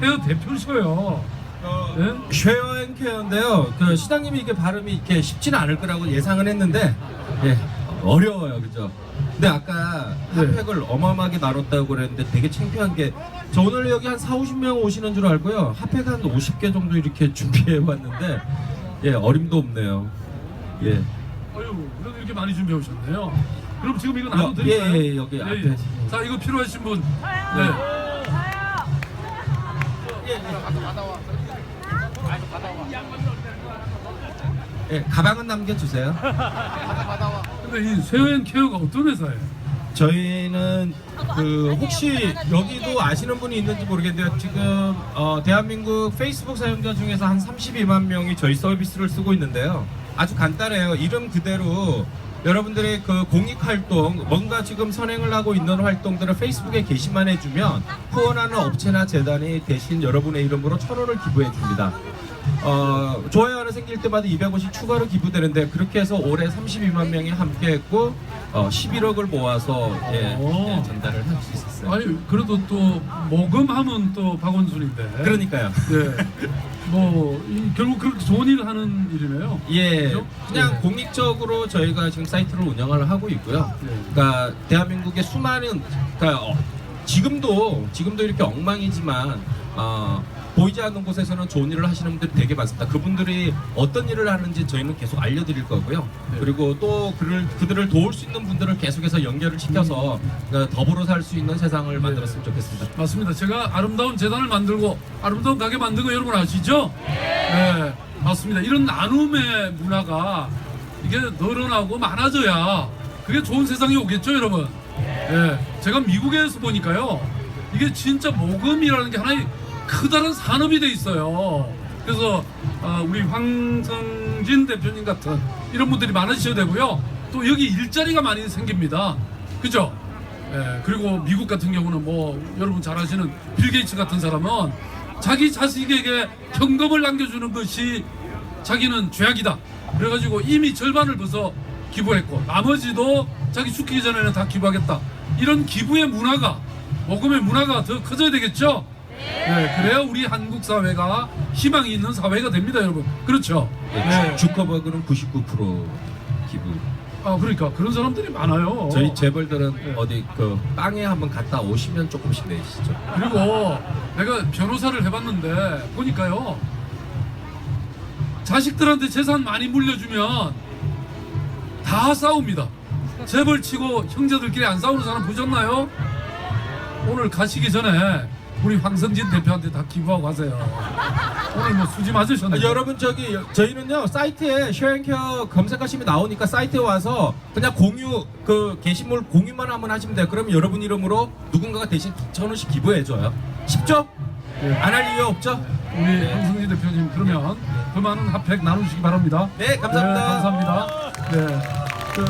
케어 대표셔요. 어, 네? 쉐어 앤케어인데요. 그 시장님이 이게 발음이 이렇게 쉽지는 않을 거라고 예상은 했는데 예 어려워요, 그죠? 근데 아까 네. 핫팩을 어마어마하게 나눴다고 그랬는데 되게 창피한 게 저 오늘 여기 한 4, 50명 오시는 줄 알고요. 핫팩 한 50개 정도 이렇게 준비해 왔는데 예 어림도 없네요. 예. 아유, 그래도 이렇게 많이 준비해 오셨네요. 그럼 지금 이거 여- 나눠 드릴까요? 예, 예, 여기 앞에. 자, 이거 필요하신 분. 네. 예, 가방은 남겨주세요. 근데 이 세연 케어가 어떤 회사예요? 저희는 그 혹시 여기도 아시는 분이 있는지 모르겠는데 지금 어, 대한민국 페이스북 사용자 중에서 한 32만 명이 저희 서비스를 쓰고 있는데요. 아주 간단해요. 이름 그대로 여러분들의 그 공익 활동, 뭔가 지금 선행을 하고 있는 활동들을 페이스북에 게시만 해주면 후원하는 업체나 재단이 대신 여러분의 이름으로 천 원을 기부해 줍니다. 어, 좋아요 하나 생길 때마다 250 추가로 기부되는데 그렇게 해서 올해 32만 명이 함께했고 어, 11억을 모아서 예, 오. 예, 전달을 할 수 있었어요. 아니, 그래도 또 모금하면 또 박원순인데. 그러니까요. 네. 뭐 이, 결국 그렇게 좋은 일을 하는 일이네요. 예, 그죠? 그냥 네. 공익적으로 저희가 지금 사이트를 운영을 하고 있고요. 네. 그러니까 대한민국의 수많은 그러니까 어, 지금도 지금도 이렇게 엉망이지만 어, 보이지 않는 곳에서는 좋은 일을 하시는 분들이 되게 많습니다. 그분들이 어떤 일을 하는지 저희는 계속 알려드릴 거고요. 네. 그리고 또 그를 그들을 도울 수 있는 분들을 계속해서 연결을 시켜서 그러니까 더불어 살 수 있는 세상을 만들었으면 좋겠습니다. 맞습니다. 제가 아름다운 재단을 만들고 아름다운 가게 만든 거 여러분 아시죠? 네. 맞습니다. 이런 나눔의 문화가 이게 늘어나고 많아져야 그게 좋은 세상이 오겠죠, 여러분? 네. 제가 미국에서 보니까요. 이게 진짜 모금이라는 게 하나의 크다란 산업이 돼 있어요. 그래서 어, 우리 황성진 대표님 같은 이런 분들이 많으셔야 되고요. 또 여기 일자리가 많이 생깁니다. 그죠? 예, 그리고 미국 같은 경우는 뭐 여러분 잘 아시는 빌 게이츠 같은 사람은 자기 자식에게 현금을 남겨주는 것이 자기는 죄악이다. 그래가지고 이미 절반을 벌써 기부했고 나머지도 자기 죽기 전에는 다 기부하겠다. 이런 기부의 문화가 모금의 문화가 더 커져야 되겠죠. 네, 그래야 우리 한국 사회가 희망이 있는 사회가 됩니다, 여러분. 그렇죠. 네. 주- 주커버그는 99% 기부. 아, 그러니까 그런 사람들이 많아요. 저희 재벌들은 네. 어디 그 빵에 한번 갔다 오시면 조금씩 내시죠. 그리고 내가 변호사를 해봤는데 보니까요 자식들한테 재산 많이 물려주면 다 싸웁니다 재벌 치고 형제들끼리 안 싸우는 사람 보셨나요? 오늘 가시기 전에 우리 황성진 대표한테 다 기부하고 가세요 오늘 뭐 수지 아, 맞으셨나요? 여러분 저기 여- 저희는요 사이트에 쉐어앤케어 검색하시면 나오니까 사이트에 와서 그냥 공유 그 게시물 공유만 한번 하시면 돼요. 그러면 여러분 이름으로 누군가가 대신 천 원씩 기부해줘요. 쉽죠? 네. 안 할 이유 없죠? 우리 황성진 대표님 그러면 그 많은 핫팩 나누시기 바랍니다 네, 감사합니다. 네, 감사합니다 네. 그,